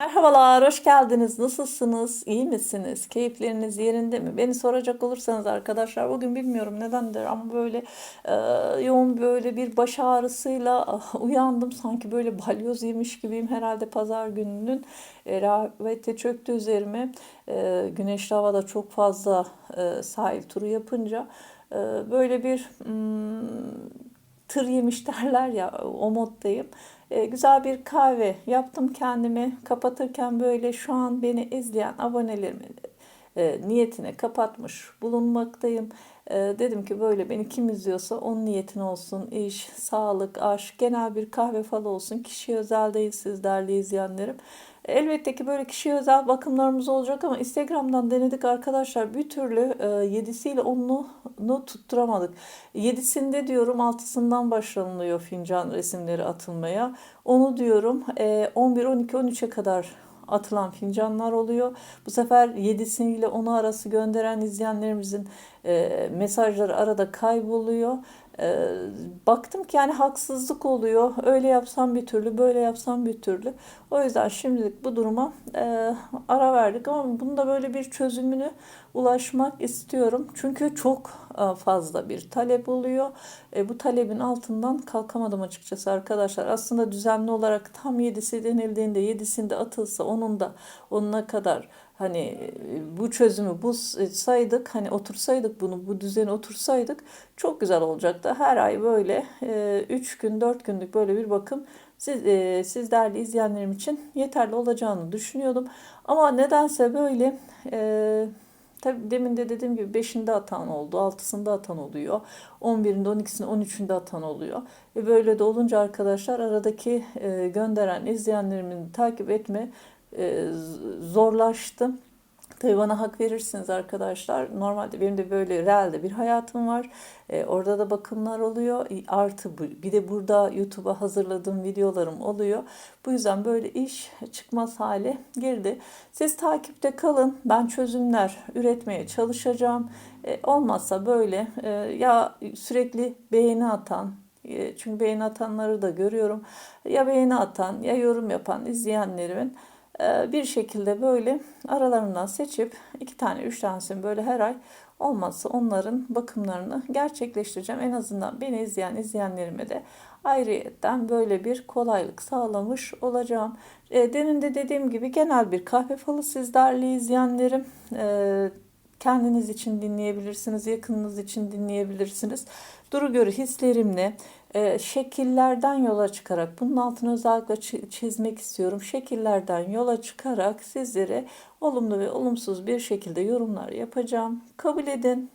Merhabalar, hoş geldiniz. Nasılsınız? İyi misiniz? Keyifleriniz yerinde mi? Beni soracak olursanız arkadaşlar bugün bilmiyorum nedendir ama böyle e, yoğun böyle bir baş ağrısıyla ah, uyandım. Sanki böyle balyoz yemiş gibiyim. Herhalde pazar gününün e, rehaveti çöktü üzerime. E, güneşli havada çok fazla e, sahil turu yapınca e, böyle bir hmm, tır yemiş derler ya o moddayım. E, güzel bir kahve yaptım kendime. Kapatırken böyle şu an beni izleyen abonelerimin e, niyetine kapatmış bulunmaktayım. E, dedim ki böyle beni kim izliyorsa onun niyetine olsun. İş, sağlık, aşk, genel bir kahve falı olsun. Kişiye özel değil siz değerli izleyenlerim. Elbette ki böyle kişiye özel bakımlarımız olacak ama Instagram'dan denedik arkadaşlar. Bir türlü e, 7'siyle 10'unu tutturamadık. 7'sinde diyorum 6'sından başlanılıyor fincan resimleri atılmaya. Onu diyorum e, 11, 12, 13'e kadar atılan fincanlar oluyor. Bu sefer 7'siyle 10'u arası gönderen izleyenlerimizin e, mesajları arada kayboluyor. E, baktım ki yani haksızlık oluyor. Öyle yapsam bir türlü, böyle yapsam bir türlü. O yüzden şimdilik bu duruma e, ara verdik ama bunu da böyle bir çözümünü ulaşmak istiyorum. Çünkü çok e, fazla bir talep oluyor. E, bu talebin altından kalkamadım açıkçası arkadaşlar. Aslında düzenli olarak tam 7'si denildiğinde 7'sinde atılsa onun da onuna kadar hani e, bu çözümü bulsaydık hani otursaydık bunu bu düzeni otursaydık çok güzel olacaktı. Her ay böyle 3 gün 4 günlük böyle bir bakım siz, e, siz değerli izleyenlerim için yeterli olacağını düşünüyordum. Ama nedense böyle e, tabii demin de dediğim gibi 5'inde atan oldu, 6'sında atan oluyor, 11'inde, 12'sinde, 13'ünde atan oluyor. Ve böyle de olunca arkadaşlar aradaki e, gönderen izleyenlerimin takip etme e, zorlaştı. Tabii bana hak verirsiniz arkadaşlar. Normalde benim de böyle realde bir hayatım var. Ee, orada da bakımlar oluyor. Artı bir de burada YouTube'a hazırladığım videolarım oluyor. Bu yüzden böyle iş çıkmaz hale girdi. Siz takipte kalın. Ben çözümler üretmeye çalışacağım. Ee, olmazsa böyle e, ya sürekli beğeni atan, e, çünkü beğeni atanları da görüyorum. Ya beğeni atan ya yorum yapan izleyenlerimin ee, bir şekilde böyle aralarından seçip iki tane üç tanesini böyle her ay olmazsa onların bakımlarını gerçekleştireceğim. En azından beni izleyen izleyenlerime de ayrıyetten böyle bir kolaylık sağlamış olacağım. E, demin de dediğim gibi genel bir kahve falı siz değerli izleyenlerim. E, kendiniz için dinleyebilirsiniz, yakınınız için dinleyebilirsiniz. Duru görü hislerimle e, şekillerden yola çıkarak bunun altını özellikle çizmek istiyorum. Şekillerden yola çıkarak sizlere olumlu ve olumsuz bir şekilde yorumlar yapacağım. Kabul edin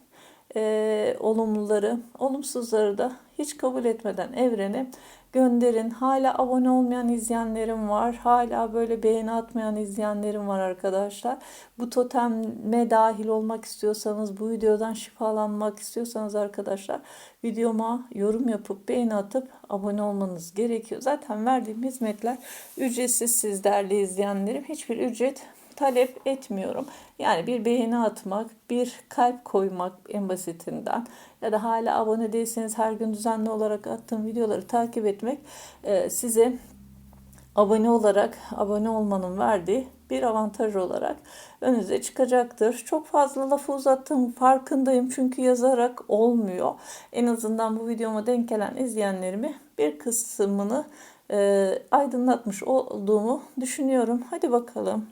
e, olumluları, olumsuzları da hiç kabul etmeden evrene gönderin. Hala abone olmayan izleyenlerim var. Hala böyle beğeni atmayan izleyenlerim var arkadaşlar. Bu totemme dahil olmak istiyorsanız, bu videodan şifalanmak istiyorsanız arkadaşlar videoma yorum yapıp beğeni atıp abone olmanız gerekiyor. Zaten verdiğim hizmetler ücretsiz siz değerli izleyenlerim. Hiçbir ücret talep etmiyorum. Yani bir beğeni atmak, bir kalp koymak en basitinden ya da hala abone değilseniz her gün düzenli olarak attığım videoları takip etmek e, size abone olarak abone olmanın verdiği bir avantaj olarak önünüze çıkacaktır. Çok fazla lafı uzattım farkındayım çünkü yazarak olmuyor. En azından bu videoma denk gelen izleyenlerimi bir kısmını e, aydınlatmış olduğumu düşünüyorum. Hadi bakalım.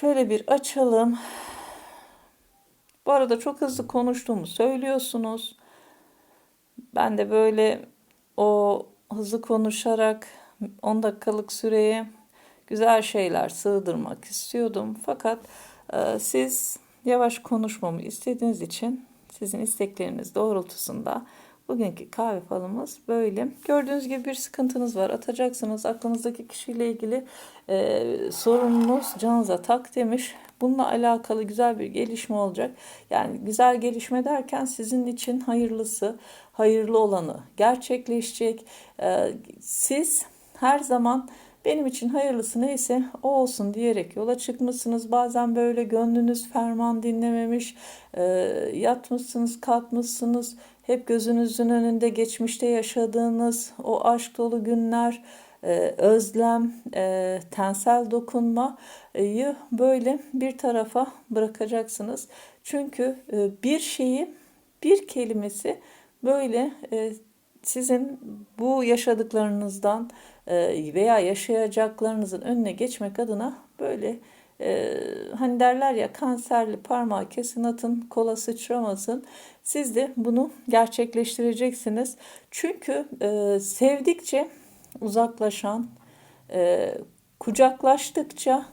Şöyle bir açalım. Bu arada çok hızlı konuştuğumu söylüyorsunuz. Ben de böyle o hızlı konuşarak 10 dakikalık süreye güzel şeyler sığdırmak istiyordum. Fakat e, siz yavaş konuşmamı istediğiniz için sizin istekleriniz doğrultusunda Bugünkü kahve falımız böyle. Gördüğünüz gibi bir sıkıntınız var. Atacaksınız. Aklınızdaki kişiyle ilgili e, sorununuz canınıza tak demiş. Bununla alakalı güzel bir gelişme olacak. Yani güzel gelişme derken sizin için hayırlısı, hayırlı olanı gerçekleşecek. E, siz her zaman benim için hayırlısı neyse o olsun diyerek yola çıkmışsınız. Bazen böyle gönlünüz ferman dinlememiş, e, yatmışsınız, kalkmışsınız hep gözünüzün önünde geçmişte yaşadığınız o aşk dolu günler e, özlem, e, tensel dokunmayı böyle bir tarafa bırakacaksınız. Çünkü e, bir şeyi, bir kelimesi böyle sizin bu yaşadıklarınızdan veya yaşayacaklarınızın önüne geçmek adına böyle e, hani derler ya kanserli parmağı kesin atın kola sıçramasın. Siz de bunu gerçekleştireceksiniz. Çünkü e, sevdikçe uzaklaşan, e, kucaklaştıkça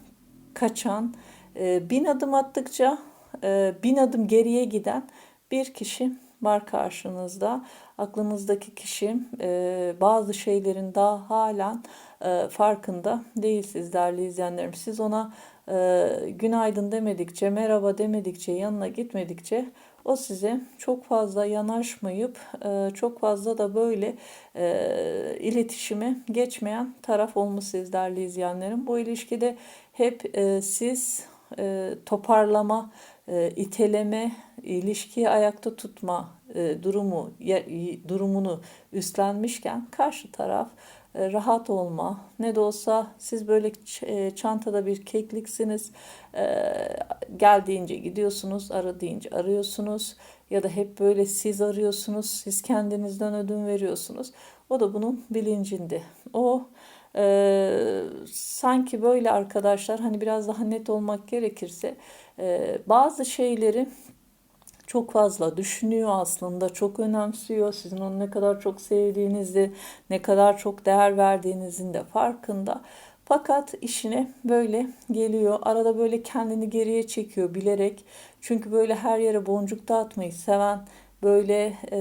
kaçan, e, bin adım attıkça e, bin adım geriye giden bir kişi var karşınızda. Aklınızdaki kişi e, bazı şeylerin daha halen e, farkında değilsiniz değerli izleyenlerim. Siz ona e, günaydın demedikçe, merhaba demedikçe, yanına gitmedikçe o size çok fazla yanaşmayıp e, çok fazla da böyle e, iletişime geçmeyen taraf olması değerli izleyenlerim. Bu ilişkide hep e, siz e, toparlama, e, iteleme, ilişkiyi ayakta tutma e, durumu ya, durumunu üstlenmişken karşı taraf rahat olma. Ne de olsa siz böyle e, çantada bir kekliksiniz. E, gel deyince gidiyorsunuz, ara arıyorsunuz. Ya da hep böyle siz arıyorsunuz, siz kendinizden ödün veriyorsunuz. O da bunun bilincinde. O e, sanki böyle arkadaşlar hani biraz daha net olmak gerekirse e, bazı şeyleri çok fazla düşünüyor aslında, çok önemsiyor. Sizin onu ne kadar çok sevdiğinizi, ne kadar çok değer verdiğinizin de farkında. Fakat işine böyle geliyor. Arada böyle kendini geriye çekiyor bilerek. Çünkü böyle her yere boncuk dağıtmayı seven, böyle e,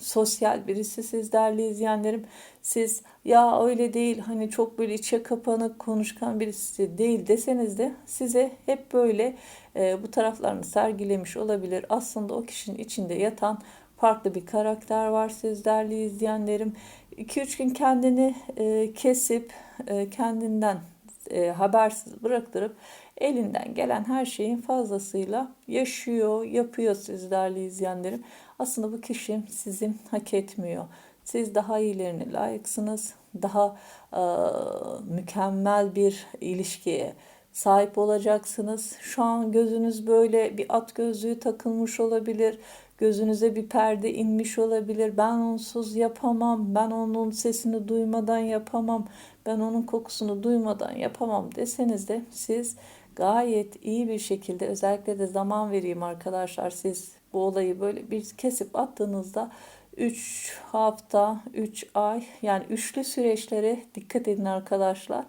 sosyal birisi siz değerli izleyenlerim. Siz ya öyle değil hani çok böyle içe kapanık konuşkan birisi değil deseniz de size hep böyle e, bu taraflarını sergilemiş olabilir. Aslında o kişinin içinde yatan farklı bir karakter var siz izleyenlerim. 2-3 gün kendini e, kesip e, kendinden habersiz bıraktırıp elinden gelen her şeyin fazlasıyla yaşıyor, yapıyor siz izleyenlerim. Aslında bu kişi sizi hak etmiyor. Siz daha iyilerini layıksınız. Daha e, mükemmel bir ilişkiye sahip olacaksınız. Şu an gözünüz böyle bir at gözlüğü takılmış olabilir. Gözünüze bir perde inmiş olabilir. Ben onsuz yapamam. Ben onun sesini duymadan yapamam. Ben onun kokusunu duymadan yapamam deseniz de siz gayet iyi bir şekilde özellikle de zaman vereyim arkadaşlar siz bu olayı böyle bir kesip attığınızda 3 hafta, 3 ay yani üçlü süreçlere dikkat edin arkadaşlar.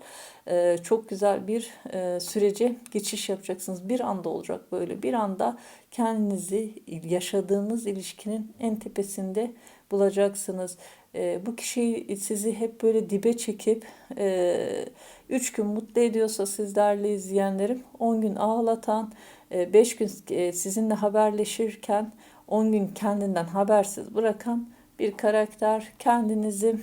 Ee, çok güzel bir e, sürece geçiş yapacaksınız. Bir anda olacak böyle. Bir anda kendinizi yaşadığınız ilişkinin en tepesinde bulacaksınız. E, bu kişi sizi hep böyle dibe çekip 3 e, gün mutlu ediyorsa sizlerle izleyenlerim 10 gün ağlatan, 5 e, gün e, sizinle haberleşirken 10 gün kendinden habersiz bırakan bir karakter. Kendinizi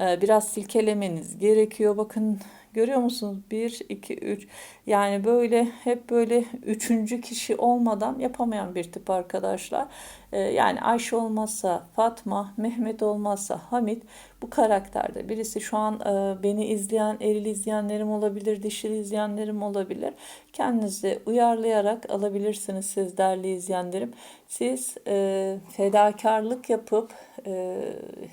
e, biraz silkelemeniz gerekiyor. Bakın görüyor musunuz? 1, 2, 3 yani böyle hep böyle üçüncü kişi olmadan yapamayan bir tip arkadaşlar. Ee, yani Ayşe olmazsa Fatma, Mehmet olmazsa Hamit bu karakterde birisi şu an e, beni izleyen, eril izleyenlerim olabilir, dişili izleyenlerim olabilir. Kendinizi uyarlayarak alabilirsiniz siz değerli izleyenlerim. Siz e, fedakarlık yapıp e,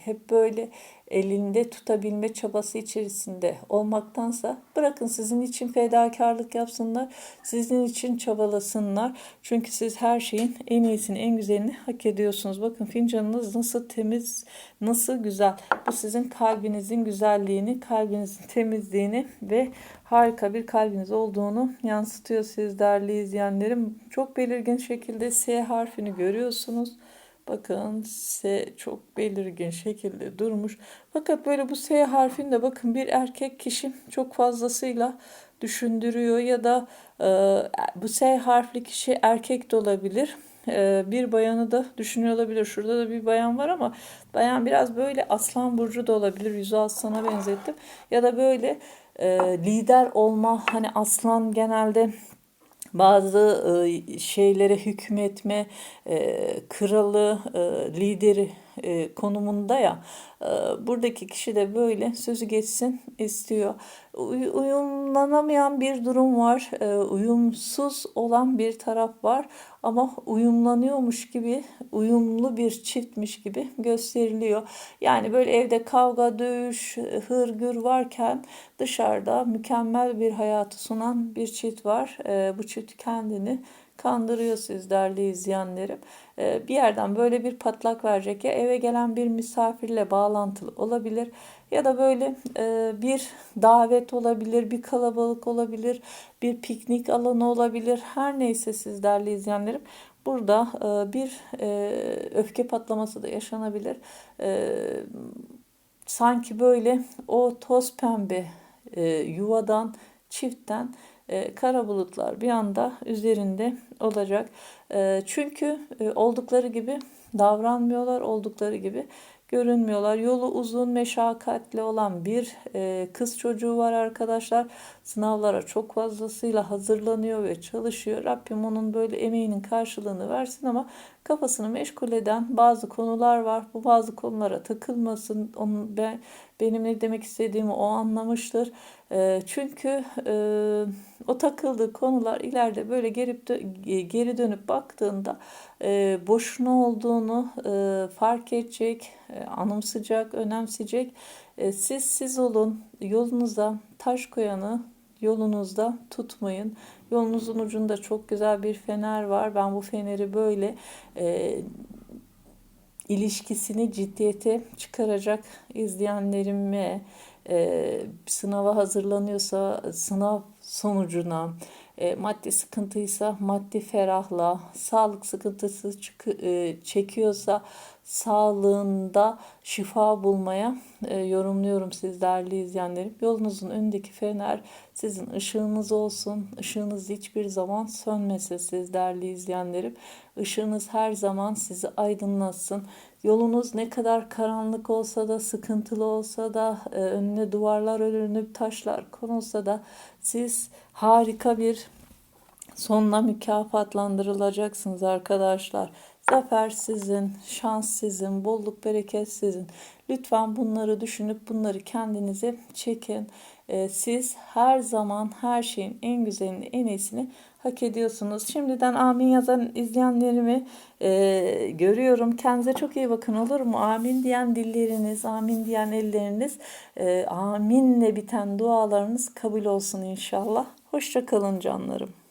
hep böyle elinde tutabilme çabası içerisinde olmaktansa bırakın sizin için fedakarlık yapsınlar, sizin için çabalasınlar. Çünkü siz her şeyin en iyisini, en güzelini hak ediyorsunuz. Bakın fincanınız nasıl temiz, nasıl güzel. Bu sizin kalbinizin güzelliğini, kalbinizin temizliğini ve harika bir kalbiniz olduğunu yansıtıyor siz değerli izleyenlerim. Çok belirgin şekilde S harfini görüyorsunuz. Bakın S çok belirgin şekilde durmuş. Fakat böyle bu S harfinde bakın bir erkek kişi çok fazlasıyla düşündürüyor ya da e, bu S harfli kişi erkek de olabilir. E, bir bayanı da düşünüyor olabilir. Şurada da bir bayan var ama bayan biraz böyle aslan burcu da olabilir. Yüzü aslana benzettim. Ya da böyle e, lider olma hani aslan genelde bazı e, şeylere hükmetme, e, kralı, e, lideri e, konumunda ya. E, buradaki kişi de böyle sözü geçsin istiyor. Uy- uyumlanamayan bir durum var. E, uyumsuz olan bir taraf var. Ama uyumlanıyormuş gibi, uyumlu bir çiftmiş gibi gösteriliyor. Yani böyle evde kavga, dövüş, hırgür varken dışarıda mükemmel bir hayatı sunan bir çift var. E, bu çift kendini kandırıyor siz değerli izleyenlerim. Ee, bir yerden böyle bir patlak verecek ya eve gelen bir misafirle bağlantılı olabilir ya da böyle e, bir davet olabilir, bir kalabalık olabilir, bir piknik alanı olabilir. Her neyse siz değerli izleyenlerim burada e, bir e, öfke patlaması da yaşanabilir. Sanki böyle o toz pembe yuvadan, çiftten e, kara bulutlar bir anda üzerinde olacak. E, çünkü e, oldukları gibi davranmıyorlar, oldukları gibi görünmüyorlar. Yolu uzun, meşakkatli olan bir e, kız çocuğu var arkadaşlar. Sınavlara çok fazlasıyla hazırlanıyor ve çalışıyor. Rabbim onun böyle emeğinin karşılığını versin ama kafasını meşgul eden bazı konular var. Bu bazı konulara takılmasın. Onun ben benim ne demek istediğimi o anlamıştır. E, çünkü e, o takıldığı konular ileride böyle geri, geri dönüp baktığında e, boşuna olduğunu e, fark edecek, e, anımsayacak, önemseyecek. Siz siz olun, yolunuza taş koyanı yolunuzda tutmayın. Yolunuzun ucunda çok güzel bir fener var. Ben bu feneri böyle ilişkisini ciddiyete çıkaracak izleyenlerime e, sınava hazırlanıyorsa sınav sonucuna e, maddi sıkıntıysa maddi ferahla, sağlık sıkıntısı çık- e, çekiyorsa sağlığında şifa bulmaya e, yorumluyorum siz değerli izleyenlerim. Yolunuzun önündeki fener sizin ışığınız olsun. Işığınız hiçbir zaman sönmese siz değerli izleyenlerim. Işığınız her zaman sizi aydınlatsın. Yolunuz ne kadar karanlık olsa da, sıkıntılı olsa da, e, önüne duvarlar örülüp taşlar konulsa da siz harika bir sonla mükafatlandırılacaksınız arkadaşlar. Zafer sizin, şans sizin, bolluk bereket sizin. Lütfen bunları düşünüp bunları kendinize çekin. Ee, siz her zaman her şeyin en güzelini, en iyisini hak ediyorsunuz. Şimdiden amin yazan izleyenlerimi e, görüyorum. Kendinize çok iyi bakın olur mu? Amin diyen dilleriniz, amin diyen elleriniz, e, aminle biten dualarınız kabul olsun inşallah. Hoşça kalın canlarım.